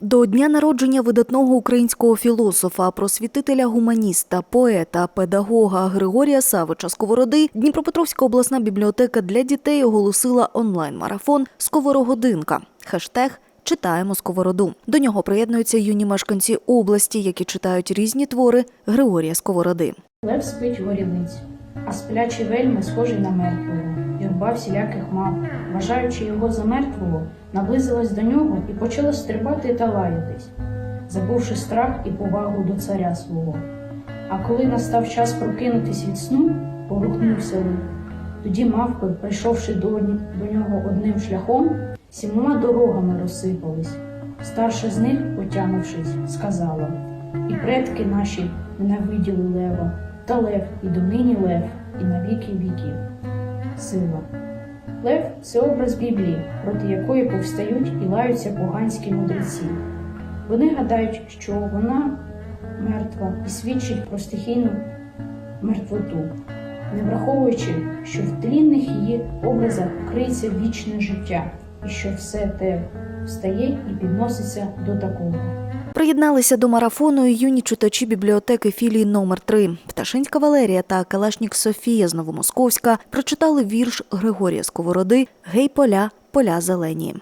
До дня народження видатного українського філософа, просвітителя гуманіста, поета, педагога Григорія Савича Сковороди Дніпропетровська обласна бібліотека для дітей оголосила онлайн-марафон Сковорогодинка. Хештег Читаємо сковороду. До нього приєднуються юні мешканці області, які читають різні твори Григорія Сковороди. Лев спить горілиць, а сплячий вельми схожий на мертвого. Юрба всіляких мав, вважаючи його за мертвого, наблизилась до нього і почала стрибати та лаятись, забувши страх і повагу до царя свого. А коли настав час прокинутись від сну, порухнувся лев. Тоді мавпи, прийшовши до, до нього одним шляхом, сімома дорогами розсипались. Старша з них, потягнувшись, сказала І предки наші ненавиділи лева, та лев і донині лев, і на віки віків. Сила. Лев це образ Біблії, проти якої повстають і лаються поганські мудреці. Вони гадають, що вона мертва і свідчить про стихійну мертвоту, не враховуючи, що в тлінних її образах криється вічне життя, і що все те встає і підноситься до такого. Приєдналися до марафону і юні читачі бібліотеки філії номер 3 Пташинська Валерія та Калашнік Софія з Новомосковська прочитали вірш Григорія Сковороди Гей поля, поля зелені.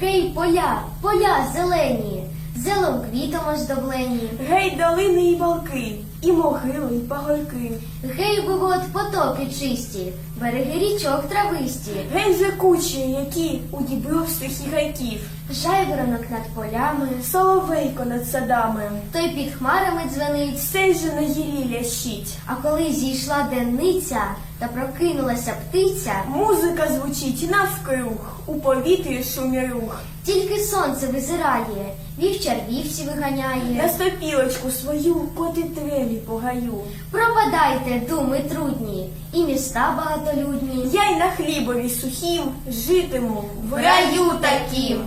Гей, поля, поля зелені, зелом квітом оздоблені. Гей, долини і балки, і могили, і пагорки. Гей, вивод потоки чисті, береги річок трависті. Гей, же кучі, які у дібровських і гайків. Жайворонок над полями, Соловейко над садами. той під хмарами дзвенить. Все же на гірі лящить. А коли зійшла денниця та прокинулася птиця, Музика звучить навкруг, у повітрі шумі рух. тільки сонце визирає, вівчар вівці На виганяє. стопілочку свою коти трелі погаю. Пропадайте, думи трудні, і міста багатолюдні. Я й на хлібові сухім житиму В раю таким.